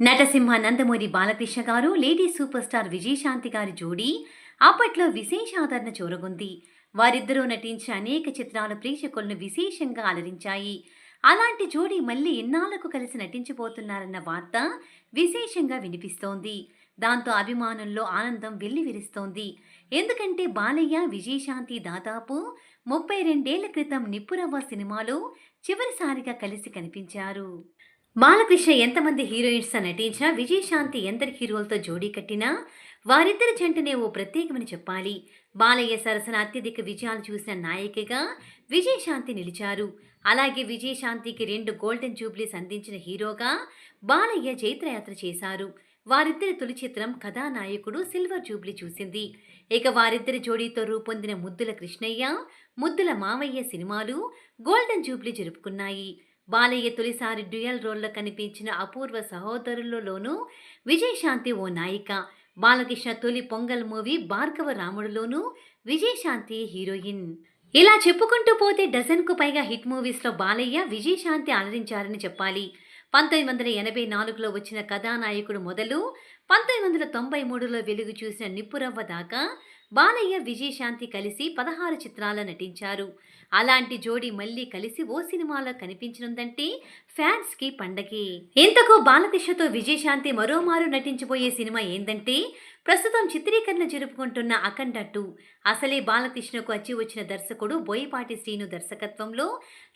నటసింహ నందమూరి బాలకృష్ణ గారు lady super star Vijayashanti గారి జోడీ అప్పట్లో విశేష ఆదరణ చూరగొంది. వారిద్దరూ నటించిన అనేక చిత్రాలు ప్రేక్షకులను విశేషంగా అలరించాయి. అలాంటి జోడీ మళ్ళీ ఇన్నాళ్ళకు కలిసి నటించబోతున్నారన్న వార్త విశేషంగా వినిపిస్తోంది. దాంతో అభిమానుల్లో ఆనందం వెల్లివిరుస్తోంది. ఎందుకంటే బాలయ్య విజయశాంతి దాదాపు ముప్పై రెండేళ్ళ క్రితం నిప్పురవ్వ సినిమాలో చివరిసారిగా కలిసి కనిపించారు. బాలకృష్ణ ఎంతమంది హీరోయిన్స్ నటించినా విజయశాంతి ఎందరి హీరోలతో జోడీ కట్టినా వారిద్దరి జంటనే ఓ ప్రత్యేకమని చెప్పాలి. బాలయ్య సరసన అత్యధిక విజయాలు చూసిన నాయికగా విజయశాంతి నిలిచారు. అలాగే విజయశాంతికి రెండు గోల్డెన్ జూబ్లీస్ అందించిన హీరోగా బాలయ్య జైత్రయాత్ర చేశారు. వారిద్దరి తొలి చిత్రం కథానాయకుడు సిల్వర్ జూబ్లీ చూసింది. ఇక వారిద్దరి జోడీతో రూపొందిన ముద్దుల కృష్ణయ్య ముద్దుల మావయ్య సినిమాలు గోల్డెన్ జూబ్లీ జరుపుకున్నాయి. బాలయ్య తొలిసారి డ్యూయల్ రోల్లో కనిపించిన అపూర్వ సహోదరులలోనూ విజయశాంతి ఓ నాయిక. బాలకృష్ణ తొలి పొంగల్ మూవీ భార్గవ రాముడులోనూ విజయశాంతి హీరోయిన్. ఇలా చెప్పుకుంటూ పోతే డజన్కు పైగా హిట్ మూవీస్లో బాలయ్య విజయశాంతి అలరించారని చెప్పాలి. పంతొమ్మిది వందల ఎనభై నాలుగులో వచ్చిన కథానాయకుడు మొదలు పంతొమ్మిది వందల తొంభై మూడులో వెలుగు చూసిన నిప్పురవ్వ దాకా బాలయ్య విజయశాంతి కలిసి పదహారు చిత్రాల్లో నటించారు. అలాంటి జోడీ మళ్ళీ కలిసి ఓ సినిమాలో కనిపించనుందంటే ఫ్యాన్స్కి పండగే. ఇంతకు బాలకృష్ణతో విజయశాంతి మరోమారు నటించబోయే సినిమా ఏందంటే ప్రస్తుతం చిత్రీకరణ జరుపుకుంటున్న అఖండ టూ. అసలే బాలకృష్ణకు వచ్చి వచ్చిన దర్శకుడు బోయపాటి శ్రీను దర్శకత్వంలో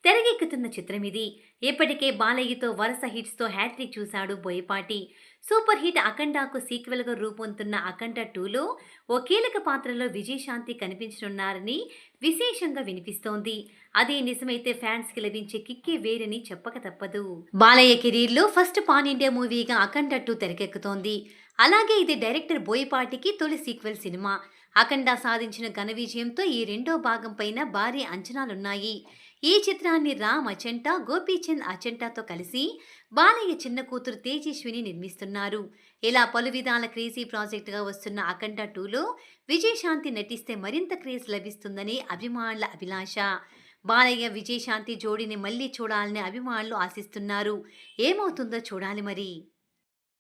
తెరకెక్కుతున్న చిత్రం ఇది ఇప్పటికే బాలయ్యతో వరుస హిట్స్తో హ్యాట్రిక్ చూశాడు బోయపాటి. సూపర్ హిట్ అఖండాకు సీక్వెల్గా రూపొందుతున్న అఖండ టూలో ఓ కీలక పాత్రలో విజయశాంతి కనిపించనున్నారని విశేషంగా వినిపిస్తోంది. అదే నిజమైతే ఫ్యాన్స్కి లభించే కిక్కే వేరని చెప్పక తప్పదు. బాలయ్య కెరీర్లో ఫస్ట్ పాన్ ఇండియా మూవీగా అఖండ టూ తెరకెక్కుతోంది. అలాగే ఇది డైరెక్టర్ బోయపాటికి తొలి సీక్వెల్ సినిమా. అఖండ సాధించిన ఘన విజయంతో ఈ రెండో భాగం పైన భారీ అంచనాలున్నాయి. ఈ చిత్రాన్ని రామ్ అచంటా గోపీచంద్ అచంటాతో కలిసి బాలయ్య చిన్న కూతురు తేజస్విని నిర్మిస్తున్నారు. ఇలా పలు విధాల క్రేజీ ప్రాజెక్టుగా వస్తున్న అఖండ టూలో విజయశాంతి నటిస్తే మరింత క్రేజ్ లభిస్తుందని అభిమానుల అభిలాష. బాలయ్య విజయశాంతి జోడీని మళ్ళీ చూడాలని అభిమానులు ఆశిస్తున్నారు. ఏమవుతుందో చూడాలి మరి.